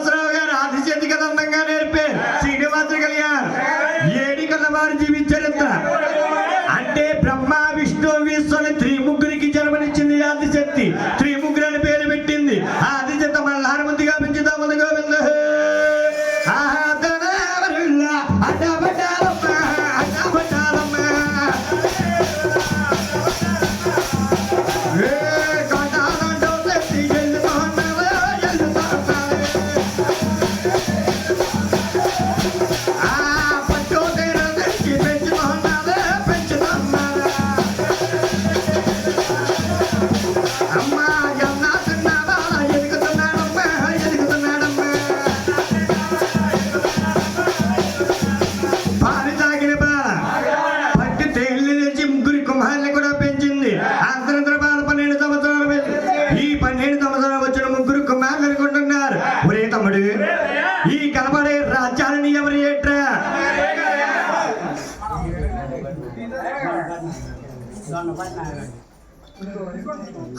శ్రీనివాసరావు గారు ఆది చేతి కదా అందంగా నేర్పే శ్రీనివాస కళ్యాణ్. ఏడి కన్నవారు జీవించారంత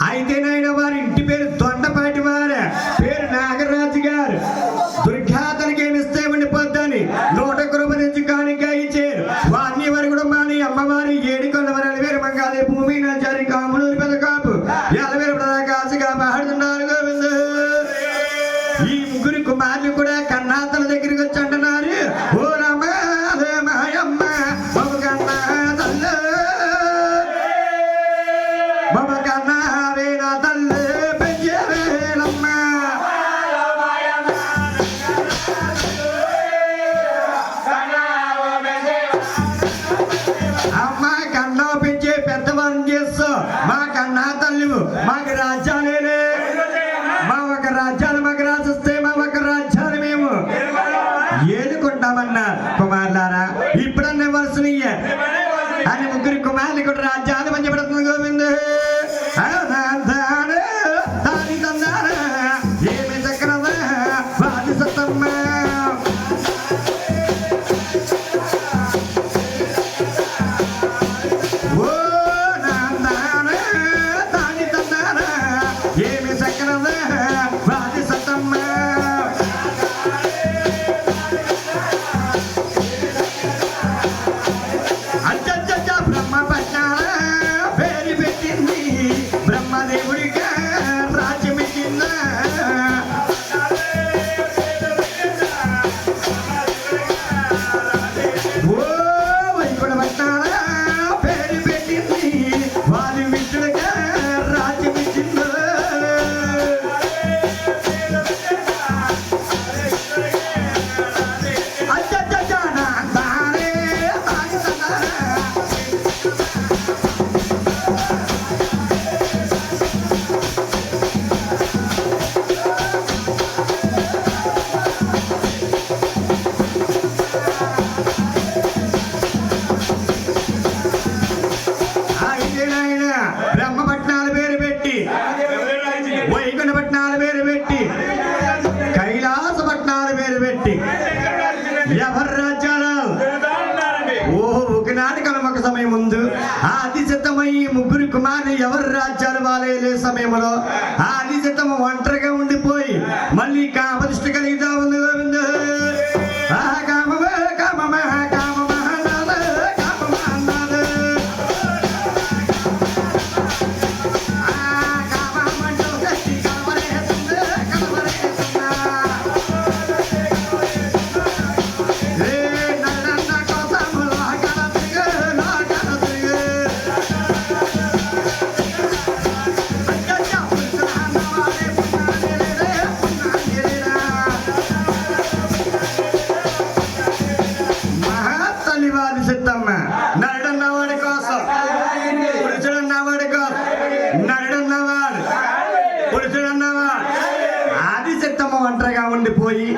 అయితేనైనా వారి ఇంటి పేరు దొండ మాకు రాజ్యాలేలే మా ఒక రాజ్యాలు మాకు రాసిస్తే మా ఒక రాజ్యాలు మేము ఏలుకుంటామన్నా కుమారులారా ఇప్పుడన్నా వరుసనయ్యా అని ముగ్గురు కుమారులు కూడా రాజ్యాలు ఆ చిత్తమై ముగ్గురు కుమారులు ఎవరు రాజ్యాలు వాలయలే సమయంలో ఆ అధిజతము ఒంటరిగా ఉండిపోయి మళ్ళీ కాపదృష్టి కలిగితే పురుషుడన్నవాడుగా నరుడన్నవాడు. పురుషుడన్నవాడు. ఆదిశక్తమ్మ ఒంటరిగా ఉండిపోయి